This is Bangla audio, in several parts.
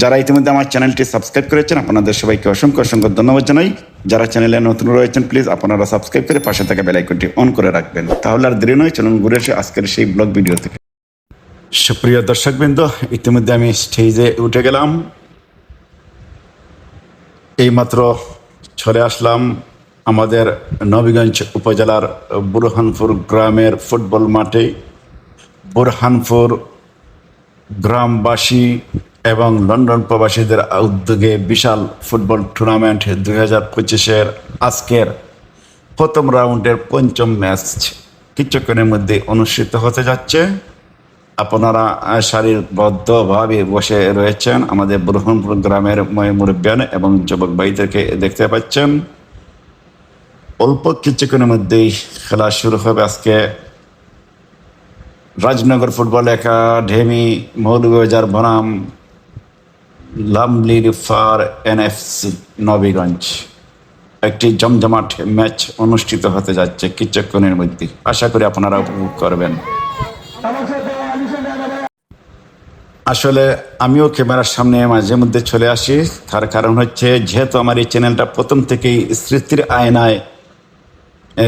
যারা ইতিমধ্যে আমার চ্যানেলটি সাবস্ক্রাইব করেছেন, আপনাদের সবাইকে অসংখ্য অসংখ্য ধন্যবাদ জানাই। যারা চ্যানেলে নতুন রয়েছেন, প্লিজ আপনারা সাবস্ক্রাইব করে পাশে থাকা বেলাইকনটি অন করে রাখবেন। তাহলে আর দেরি নয়, চলুন ঘুরে এসে আজকের সেই ব্লগ ভিডিও থেকে। সুপ্রিয় দর্শকবৃন্দ, ইতিমধ্যে আমি স্টেজে উঠে গেলাম। এইমাত্র চলে আসলাম আমাদের নবীগঞ্জ উপজেলার বুরহানপুর গ্রামের ফুটবল মাঠে। বুরহানপুর গ্রামবাসী এবং লন্ডন প্রবাসীদের উদ্যোগে বিশাল ফুটবল টুর্নামেন্ট দুই হাজার পঁচিশের আজকের প্রথম রাউন্ডের পঞ্চম ম্যাচ কিছুক্ষণের মধ্যে অনুষ্ঠিত হতে যাচ্ছে। আপনারা সারিবদ্ধভাবে বসে রয়েছেন। আমাদের ব্রহ্মপুর গ্রামের ময় মুরব্বিয়ান এবং যুবক ভাইদেরকে দেখতে পাচ্ছেন। অল্প কিছুক্ষণের মধ্যেই খেলা শুরু হবে আজকে। রাজনগর ফুটবল একাডেমি, মৌলভীবাজার বনাম লামলির ফার এনএফসি নবীগঞ্জ। একটি জমজমাট ম্যাচ অনুষ্ঠিত হতে যাচ্ছে কিছুক্ষণের মধ্যে। আশা করি আপনারা উপভোগ করবেন। আসলে আমিও ক্যামেরার সামনে মাঝে মধ্যে চলে আসি। তার কারণ হচ্ছে, যেহেতু আমার এই চ্যানেলটা প্রথম থেকেই স্মৃতির আয়নায়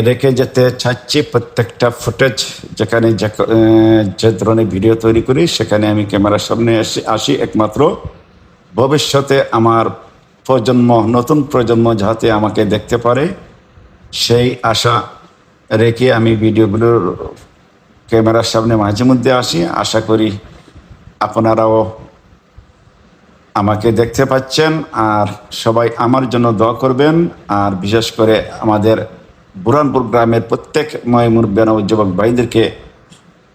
রেখে যেতে চাচ্ছি প্রত্যেকটা ফুটেজ, যেখানে যে ধরনের ভিডিও তৈরি করি, সেখানে আমি ক্যামেরার সামনে আসি আসি একমাত্র। ভবিষ্যতে আমার প্রজন্ম, নতুন প্রজন্ম যাতে আমাকে দেখতে পারে, সেই আশা রেখে আমি ভিডিওগুলোর ক্যামেরার সামনে মাঝে মধ্যে আসি। আশা করি আপনারাও আমাকে দেখতে পাচ্ছেন আর সবাই আমার জন্য দোয়া করবেন। আর বিশেষ করে আমাদের বুরানপুর গ্রামের প্রত্যেক ময়মুর ও যুবক ভাইদেরকে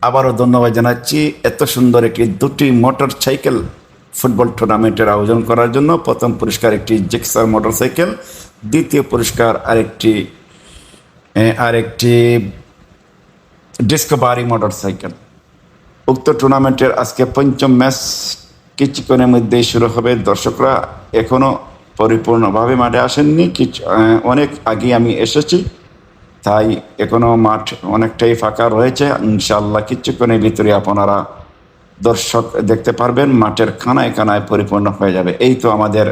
আবারও ধন্যবাদ জানাচ্ছি। এত সুন্দর একটি দুটি মোটর সাইকেল ফুটবল টুর্নামেন্টের আয়োজন করার জন্য প্রথম পুরস্কার একটি জেক্সার মোটর সাইকেল দ্বিতীয় পুরস্কার আরেকটি আরেকটি ডিসকভারি মোটর সাইকেল উক্ত টুর্নামেন্টের আজকে পঞ্চম ম্যাচ কিছুক্ষণের মধ্যেই শুরু হবে। দর্শকরা এখনও পরিপূর্ণভাবে মাঠে আসেননি। কিছু অনেক আগে আমি এসেছি, তাই এখনও মাঠ অনেকটাই ফাঁকা রয়েছে। ইনশাল্লাহ কিছুক্ষণের ভিতরে আপনারা দর্শক দেখতে পারবেন, মাঠের কানায় কানায় পরিপূর্ণ হয়ে যাবে। এই তো আমাদের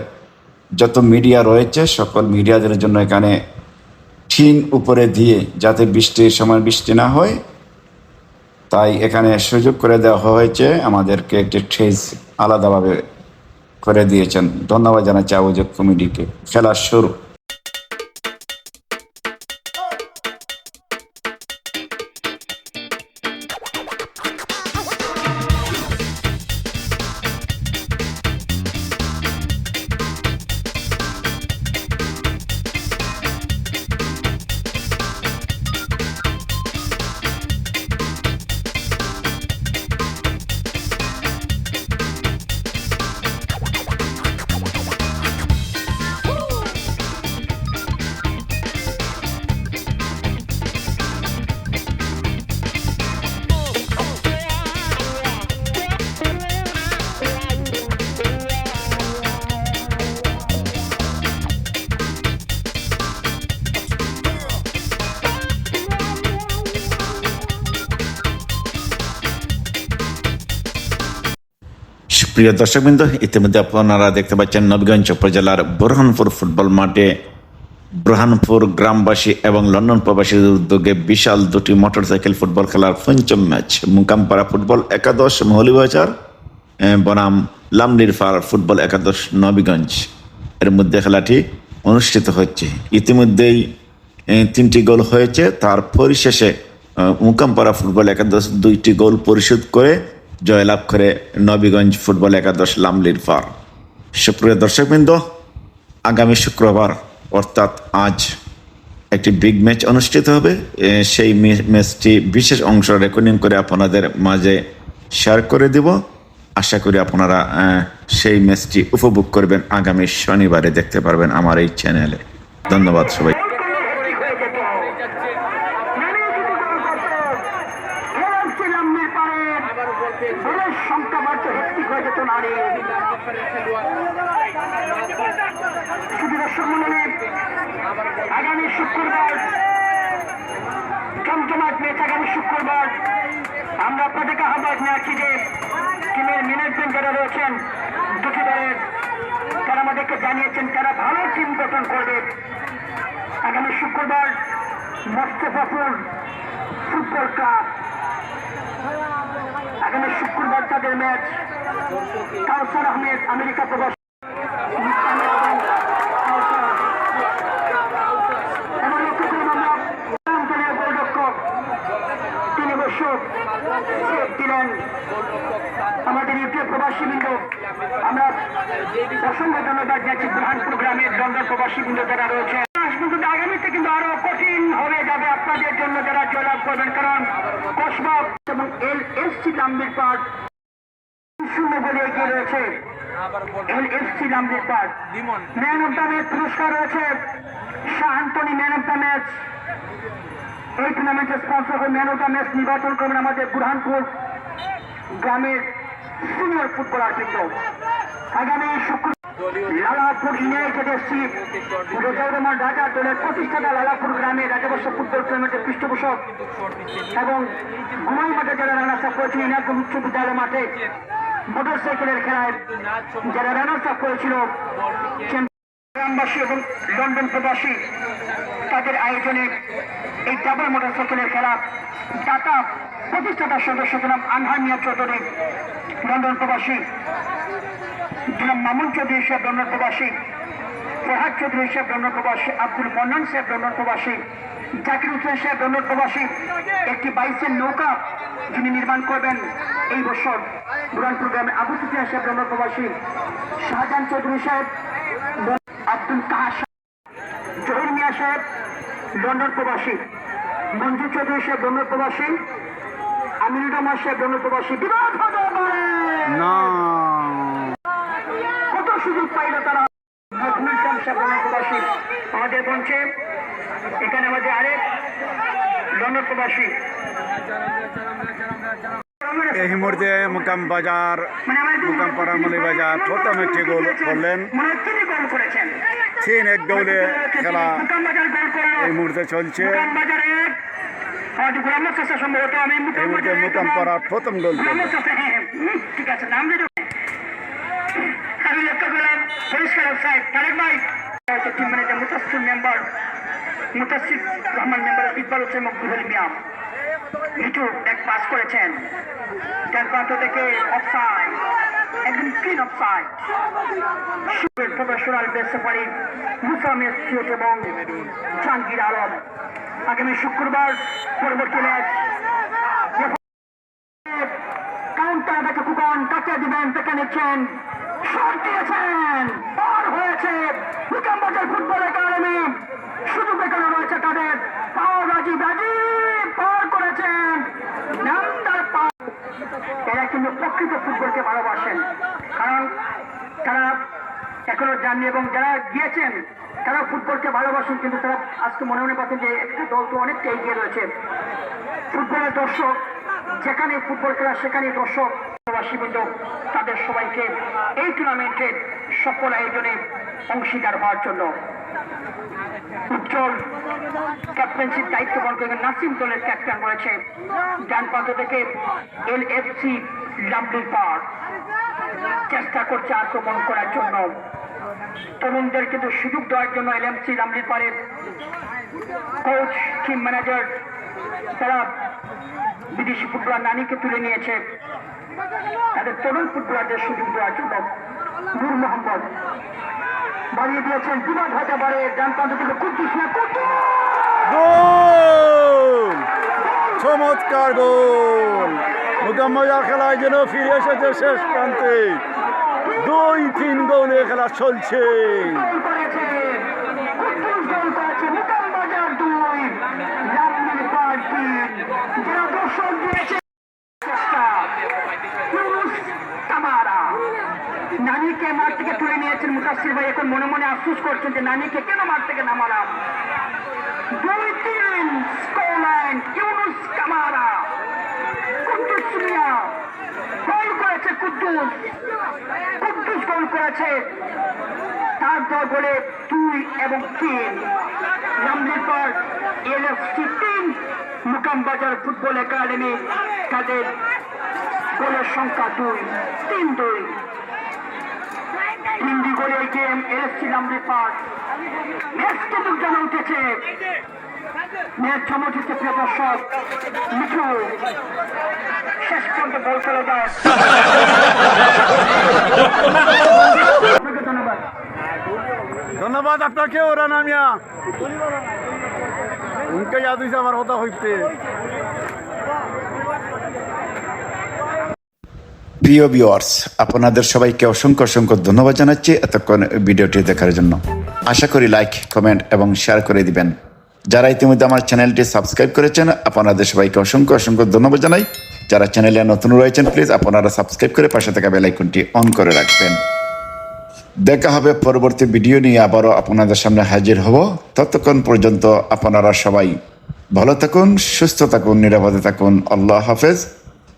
যত মিডিয়া রয়েছে, সকল মিডিয়াদের জন্য এখানে টিন উপরে দিয়ে যাতে বৃষ্টির সময় বৃষ্টি না হয়, তাই এখানে সুযোগ করে দেওয়া হয়েছে। আমাদেরকে একটি ঠেস আলাদাভাবে করে দিয়েছেন। ধন্যবাদ জানাচ্ছি আয়োজক কমিটিকে। খেলার শুরু। সুপ্রিয় দর্শকবৃন্দ, ইতিমধ্যে আপনারা দেখতে পাচ্ছেন নবীগঞ্জ উপজেলার বুরহানপুর ফুটবল মাঠে বুরহানপুর গ্রামবাসী এবং লন্ডন প্রবাসীদের উদ্যোগে বিশাল দুটি মোটরসাইকেল ফুটবল খেলার পঞ্চম ম্যাচ। মুকামপাড়া ফুটবল একাদশ মৌলিবাজার বনাম লামলির ফার ফুটবল একাদশ, নবীগঞ্জ। এর মধ্যে খেলাটি অনুষ্ঠিত হচ্ছে। ইতিমধ্যেই তিনটি গোল হয়েছে। তার পরিশেষে মুকামপাড়া ফুটবল একাদশ দুইটি গোল পরিশোধ করে জয়লাভ করে নবীগঞ্জ ফুটবল একাদশ লামলির ফার সুপ্রিয় দর্শকবৃন্দ, আগামী শুক্রবার, অর্থাৎ আজ, একটি বিগ ম্যাচ অনুষ্ঠিত হবে। সেই ম্যাচটি বিশেষ অংশ রেকর্ডিং করে আপনাদের মাঝে শেয়ার করে দিব। আশা করি আপনারা সেই ম্যাচটি উপভোগ করবেন। আগামী শনিবারে দেখতে পারবেন আমার এই চ্যানেলে ধন্যবাদ সবাই এবার ছিলাম দলের সংখ্যা বাড়তে হেক্টিক হয়ে যেত নারী। দর্শক মন্ডলী আগামী শুক্রবার জমজমাট ম্যাচ আগামী শুক্রবার, আমরা আপনাদেরকে আহ্বান জানাচ্ছি যে টিমের ম্যানেজমেন্ট যারা রয়েছেন, দুটি দলের, তারা আমাদেরকে জানিয়েছেন তারা ভালো টিম গঠন করবে। আগামী শুক্রবার মোস্তফাপুর ফুটবল ক্লাব। আগামী শুক্রবার তাদের ম্যাচ কাউসার আহমেদ, আমেরিকা প্রবাস। আমাদের ইউকে প্রবাসী বৃন্দ। আমরা অসংখ্য ধন্যবাদ যাচ্ছি বুরহানপুর গ্রামের লন্ডন প্রবাসী বৃন্দ যারা রয়েছে। আগামীতে কিন্তু আরও কঠিন হয়ে যাবে আপনাদের জন্য যারা জয়লাভ করবেন কারণ কসবাব এবং এল এস সি লাম্বির পার্ট শূন্য বলে এগিয়ে রয়েছে। এল এস সি লাম্বির পার্ট। ম্যান অফ দ্য ম্যাচ পুরস্কার রয়েছে। Shah Antony man of the match. এই টুর্নামেন্টের স্পন্সর হয়ে ম্যান অফ দ্য ম্যাচ নির্বাচন করবেন আমাদের বুরহানপুর গ্রামের সিনিয়র ফুটবলার কিন্তু আগামী শুক্র লালাপুর ইউনাইটেড এসসি রেজাউর রহমান ঢাকা দলের প্রতিষ্ঠাতা লালাপুর গ্রামে রাজবর্ষ ফুটবল টুর্নামেন্টের পৃষ্ঠপোষক এবং গুমাই মাঠে যারা রানার্স আপ করেছিল ইনাকুল উচ্চ বিদ্যালয় মাঠে মোটর সাইকেলের খেলায় যারা রানার্স আপ করেছিল গ্রামবাসী এবং লন্ডন প্রবাসী, তাদের আয়োজনে এই ডাবল মোটর সাইকেলের খেলা ঢাকা প্রতিষ্ঠাতার সদস্য জনাব আনহার মিয়া চৌধুরী, লন্ডন প্রবাসী। জনাব মামুন চৌধুরী সাহেব লন্ডন প্রবাসী, ফরহাদ চৌধুরী সাহেব লন্ডন প্রবাসী, আব্দুল মন্নান সাহেব লন্ডন প্রবাসী, জাকির হোসেন সাহেব লন্ডন প্রবাসী, একটি বাইসের নৌকা যিনি নির্মাণ করবেন এই বছর। বুরহানপুর গ্রামে আবু সুফিয়ান সাহেব লন্ডন প্রবাসী, শাহজাহান চৌধুরী সাহেব, আব্দুল কাহা জহির মিয়া সাহেব লন্ডন প্রবাসী, মঞ্জু চৌধুরী সাহেব লন্ডন প্রবাসী, আমিনুর রহমান সাহেব লন্ডন প্রবাসী। বিরাট না। সুযোগ তারা সাহেব লন্ডন প্রবাসী আমাদের মঞ্চে এখানে আমাদের আরেক লন্ডন প্রবাসী এই মুহূর্তে মুকাম বাজার মানে বাজার প্রথম একটি গোল করলেন। মনে তিনি এক গোলে খেলা এই মুহূর্তে চলছে। এই মুহূর্তে প্রথম গোল হ্যাঁ হ্যাঁ, ঠিক আছে নাম দিয়ে দেবো। আমি লক্ষ্য পরিষ্কার সাহেব তারেক ভাই team manager Mutasir member Mutasir Rahman member Iqbal Hossain Maqbul মিয়াম Litu এক পাস করেছেন। যার প্রান্ত থেকে অফসাইড একদম ক্লিন অফসাইড প্রফেশনাল বেসফারি মুসা মেসিয়ত এবং জাহাঙ্গীর আলম। আগামী শুক্রবার পরবর্তী ম্যাচ কাউন্টার দেখে কুপন কাকে দিবেন দেখে নিচ্ছেন শট দিয়েছেন। পার হয়েছে হুকাম ফুটবল একাডেমি। সুযোগ এখানে রয়েছে তাদের। পাওয়ার রাজীব রাজীব পার করেছেন। নামদার পার এরা কিন্তু প্রকৃত ফুটবলকে ভালোবাসেন। কারণ তারা এখনও যাননি এবং যারা গিয়েছেন তারা ফুটবলকে ভালোবাসেন, কিন্তু তারা আজকে মনে মনে পাচ্ছেন যে একটা দল তো অনেকটা এগিয়ে রয়েছে। ফুটবলের দর্শক, যেখানে ফুটবল খেলা সেখানে দর্শক। প্রবাসীবৃন্দ তাদের সবাইকে এই টুর্নামেন্টের সফল আয়োজনে অংশীদার হওয়ার জন্য উজ্জ্বল ক্যাপ্টেন্সির দায়িত্ব করবেন নাসিম দলের ক্যাপ্টেন রয়েছে ডান প্রান্ত থেকে এল এফ সি লাভলি পার চেষ্টা করছে আক্রমণ করার জন্য। তরুণদের কিন্তু সুযোগ দেওয়ার জন্য এল এম সি লামলি পারের কোচ টিম ম্যানেজার তারা বিদেশি ফুটবলার নানিকে তুলে নিয়েছে। তাদের তরুণ ফুটবলারদের সুযোগ দেওয়ার জন্য নূর মোহাম্মদ বাড়িয়ে দিয়েছেন। বিরাট হতে পারে ডান প্রান্ত থেকে কুদ্দুস না গোল! চমৎকার গোল! মুকাম বাজার খেলায় যেন ফিরে এসেছে শেষ প্রান্তে। দুই তিন গোলে খেলা চলছে। যারা দর্শক দিয়েছে চেষ্টা ইউনুস তামারা নানিকে মাঠ থেকে তুলে নিয়েছেন মুকাসির ভাই। এখন মনে মনে আফসোস করছেন যে, নানিকে কেন মাঠ থেকে নামালাম? দুই তিন ইউনুস কামারা, কুদ্দুস মিয়া। কুদ্দুস। কুদ্দুস গোল করেছে। দুই এবং তিন। নামলির পর এলএফসি তিন মুকামবাজার ফুটবল একাডেমি তাদের গোলের সংখ্যা দুই, তিন দুই। গোলের গেম এলএফসি নামলির পর ম্যাচ কিন্তু জানা উঠেছে। জমা উঠেছে প্রিয় দর্শক, মিঠু। শেষ পর্যন্ত বল চলে ধন্যবাদ। আপনাকে ওরা নামিয়া আমার কথা হইতে। প্রিয় ভিউয়ার্স আপনাদের সবাইকে অসংখ্য অসংখ্য ধন্যবাদ জানাচ্ছি এতক্ষণ ভিডিওটি দেখার জন্য। আশা করি লাইক কমেন্ট এবং শেয়ার করে দিবেন। যারা ইতিমধ্যে আমার চ্যানেলটি সাবস্ক্রাইব করেছেন, আপনাদের সবাইকে অসংখ্য অসংখ্য ধন্যবাদ জানাই। যারা চ্যানেলে নতুন রয়েছেন প্লিজ আপনারা সাবস্ক্রাইব করে পাশে থাকা বেলাইকনটি অন করে রাখবেন। দেখা হবে পরবর্তী ভিডিও নিয়ে, আবারও আপনাদের সামনে হাজির হব। ততক্ষণ পর্যন্ত আপনারা সবাই ভালো থাকুন, সুস্থ থাকুন, নিরাপদে থাকুন। আল্লাহ হাফেজ।